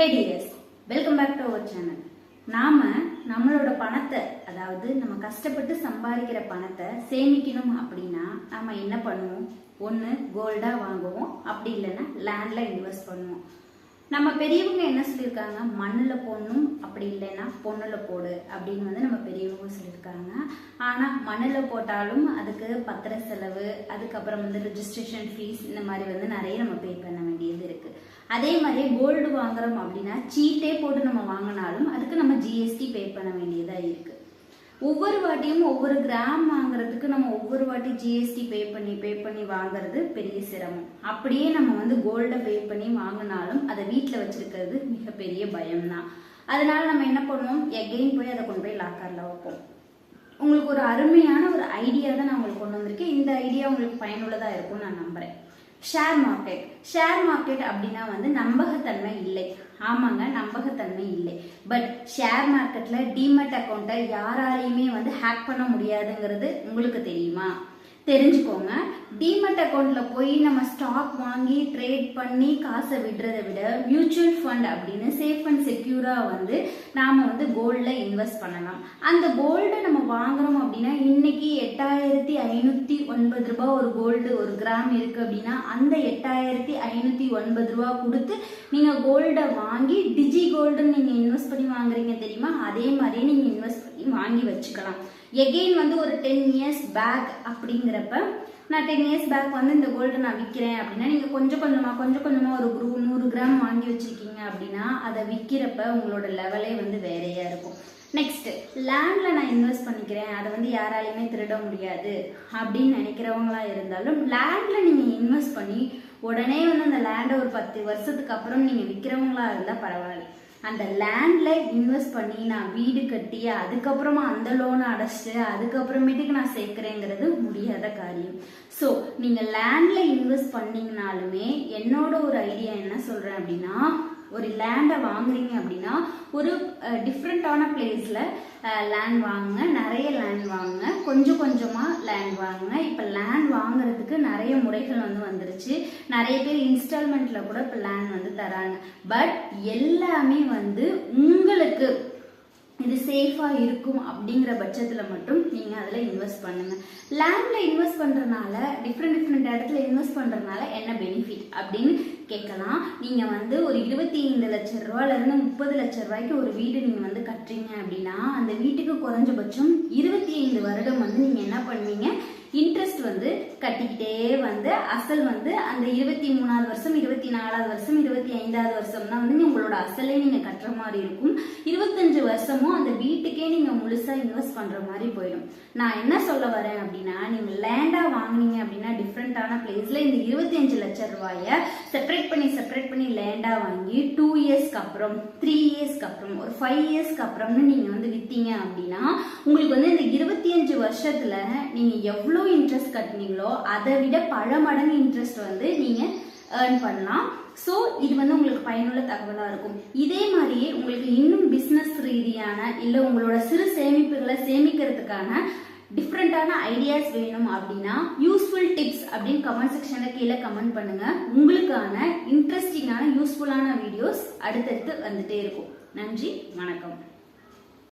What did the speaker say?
Hey dears welcome back to our channel நாம நம்மளோட பணத்தை அதாவது நம்ம கஷ்டப்பட்டு சம்பாதிக்கிற பணத்தை சேமிக்கணும் அப்படின்னா நாம என்ன பண்ணுவோம்? ஒன்று கோல்டா வாங்குவோம். அப்படி இல்லைன்னா லேண்ட்ல இன்வெஸ்ட் பண்ணுவோம். நம்ம பெரியவங்க என்ன சொல்லியிருக்காங்க? மண்ணில் போடணும் அப்படி இல்லைன்னா பொண்ணில் போடு அப்படின்னு வந்து நம்ம பெரியவங்க சொல்லியிருக்காங்க. ஆனால் மண்ணில் போட்டாலும் அதுக்கு பத்திர செலவு அதுக்கப்புறம் வந்து ரிஜிஸ்ட்ரேஷன் ஃபீஸ் இந்த மாதிரி வந்து நிறைய நம்ம பே பண்ண வேண்டியது இருக்குது அதே மாதிரி கோல்டு வாங்குறோம் அப்படின்னா சீட்டே போட்டு நம்ம வாங்கினாலும் அதுக்கு நம்ம ஜிஎஸ்டி பே பண்ண வேண்டியதாக இருக்குது ஒவ்வொரு வாட்டியும் ஒவ்வொரு கிராம் வாங்குறதுக்கு நம்ம ஒவ்வொரு வாட்டி ஜிஎஸ்டி பே பண்ணி பே பண்ணி வாங்குறது பெரிய சிரமம். அப்படியே நம்ம வந்து கோல்டை பே பண்ணி வாங்கினாலும் அதை வீட்டில் வச்சிருக்கிறது மிகப்பெரிய பயம்தான். அதனால நம்ம என்ன பண்ணுவோம்? எகெயின் போய் அதை கொண்டு போய் லாக்கரில் வைப்போம். உங்களுக்கு ஒரு அருமையான ஒரு ஐடியா தான் நான் உங்களுக்கு கொண்டு வந்திருக்கேன். இந்த ஐடியா உங்களுக்கு பயனுள்ளதாக இருக்கும்னு நான் நம்புறேன். ஷேர் மார்க்கெட் ஷேர் மார்க்கெட் அப்படின்னா வந்து நம்பகத்தன்மை இல்லை. ஆமாங்க நம்பகத்தன்மை இல்லை. பட் ஷேர் மார்க்கெட்ல டிமெட் அக்கௌண்ட்டை யாராலையுமே வந்து ஹேக் பண்ண முடியாதுங்கிறது உங்களுக்கு தெரியுமா? தெரிஞ்சுக்கோங்க. டிமெட் அக்கௌண்ட்ல போய் நம்ம ஸ்டாக் வாங்கி ட்ரேட் பண்ணி காசை விடுறதை விட மியூச்சுவல் ஃபண்ட் அப்படின்னு சேஃப் அண்ட் செக்யூரா வந்து நாம வந்து கோல்ட்ல இன்வெஸ்ட் பண்ணலாம். அந்த கோல்டை நம்ம வாங்குறோம் அப்படின்னா இன்னைக்கு எட்டாயிரத்தி ஐநூத்தி ஒன்பது ரூபாய் ஒரு கோல்டு ஒரு கிராம் இருக்கு அப்படின்னா அந்த எட்டாயிரத்தி ஐநூத்தி ஒன்பது ரூபா கொடுத்து நீங்க கோல்டை வாங்கி டிஜி கோல்டுன்னு நீங்க இன்வெஸ்ட் பண்ணி வாங்குறீங்க தெரியுமா? அதே மாதிரியே நீங்க இன்வெஸ்ட் வாங்கி வச்சுக்கலாம். எகெயின் வந்து ஒரு டென் இயர்ஸ் பேக் அப்படிங்கிறப்ப நான் டென் இயர்ஸ் பேக் வந்து இந்த கோல்டு நான் விற்கிறேன் அப்படின்னா நீங்கள் கொஞ்சம் கொஞ்சமாக கொஞ்சம் கொஞ்சமாக ஒரு குரூ நூறு கிராம் வாங்கி வச்சிருக்கீங்க அப்படின்னா அதை விற்கிறப்ப உங்களோட லெவலே வந்து வேறையாக இருக்கும். நெக்ஸ்ட் லேண்டில் நான் இன்வெஸ்ட் பண்ணிக்கிறேன். அதை வந்து யாராலையுமே திருட முடியாது அப்படின்னு நினைக்கிறவங்களா இருந்தாலும் லேண்டில் நீங்கள் இன்வெஸ்ட் பண்ணி உடனே வந்து அந்த லேண்டை ஒரு பத்து வருஷத்துக்கு அப்புறம் நீங்கள் விற்கிறவங்களா இருந்தால் பரவாயில்ல. அந்த லேண்ட்ல இன்வெஸ்ட் பண்ணி நான் வீடு கட்டி அதுக்கப்புறமா அந்த லோனை அடைச்சிட்டு அதுக்கப்புறமேட்டுக்கு நான் சேர்க்குறேங்கிறது முடியாத காரியம். ஸோ நீங்கள் லேண்ட்ல இன்வெஸ்ட் பண்ணீங்கனாலுமே என்னோட ஒரு ஐடியா என்ன சொல்றேன் அப்படின்னா ஒரு லேண்டை வாங்குறீங்க அப்படின்னா ஒரு டிஃப்ரெண்ட்டான பிளேஸில் லேண்ட் வாங்குங்க. நிறைய லேண்ட் வாங்குங்க. கொஞ்சம் கொஞ்சமாக லேண்ட் வாங்குங்க. இப்போ லேண்ட் வாங்குறதுக்கு நிறைய முறைகள் வந்து வந்துருச்சு. நிறைய பேர் இன்ஸ்டால்மெண்ட்டில் கூட இப்போ லேண்ட் வந்து தராங்க. பட் எல்லாமே வந்து உங்களுக்கு இது சேஃபாக இருக்கும் அப்படிங்கிற பட்சத்தில் மட்டும் நீங்கள் அதில் இன்வெஸ்ட் பண்ணுங்கள் லேண்டில் இன்வெஸ்ட் பண்ணுறதுனால டிஃப்ரெண்ட் டிஃப்ரெண்ட் இடத்துல இன்வெஸ்ட் பண்ணுறதுனால என்ன பெனிஃபிட் அப்படின்னு கேட்கலாம். நீங்கள் வந்து ஒரு இருபத்தி ஐந்து லட்ச ரூபாயிலேருந்து முப்பது லட்ச ரூபாய்க்கு ஒரு வீடு நீங்கள் வந்து கட்டுறீங்க அப்படின்னா அந்த வீட்டுக்கு குறைஞ்சபட்சம் இருபத்தி ஐந்து வருடம் வந்து நீங்கள் என்ன பண்ணுவீங்க? இன்ட்ரெஸ்ட் வந்து கட்டிக்கிட்டே வந்து அசல் வந்து அந்த இருபத்தி மூணாவது வருஷம் இருபத்தி நாலாவது வருஷம் இருபத்தி ஐந்தாவது வருஷம் தான் வந்து உங்களோட அசலே நீங்க கட்டுற மாதிரி இருக்கும். இருபத்தஞ்சு வருஷமும் அந்த வீட்டுக்கே நீங்க முழுசா இன்வெஸ்ட் பண்ற மாதிரி போயிடும். நான் என்ன சொல்ல வரேன் அப்படின்னா நீங்க லேண்டா வாங்கினீங்க அப்படின்னா டிஃப்ரெண்டான பிளேஸ்ல இந்த இருபத்தி அஞ்சு லட்சம் ரூபாய செப்பரேட் பண்ணி செப்பரேட் நீ லேண்டா வாங்கி டூ இயர்ஸ்க்கு அப்புறம் த்ரீ இயர்ஸ்க்கு அப்புறம் ஒரு ஃபைவ் இயர்ஸ்க்கு அப்புறம்னு நீங்க வந்து வித்தீங்க அப்படின்னா உங்களுக்கு வந்து இந்த இருபத்தி அஞ்சு வருஷத்துல நீங்க எவ்வளவு எவ்வளோ இன்ட்ரெஸ்ட் கட்டினீங்களோ அதை விட பல மடங்கு இன்ட்ரெஸ்ட் வந்து நீங்கள் ஏர்ன் பண்ணலாம். ஸோ இது வந்து உங்களுக்கு பயனுள்ள தகவலாக இருக்கும். இதே மாதிரியே உங்களுக்கு இன்னும் பிஸ்னஸ் ரீதியான இல்லை உங்களோட சிறு சேமிப்புகளை சேமிக்கிறதுக்கான டிஃப்ரெண்ட்டான ஐடியாஸ் வேணும் அப்படின்னா யூஸ்ஃபுல் டிப்ஸ் அப்படின்னு கமெண்ட் செக்ஷனில் கீழே கமெண்ட் பண்ணுங்க. உங்களுக்கான இன்ட்ரெஸ்டிங்கான யூஸ்ஃபுல்லான வீடியோஸ் அடுத்தடுத்து வந்துட்டே இருக்கும். நன்றி வணக்கம்.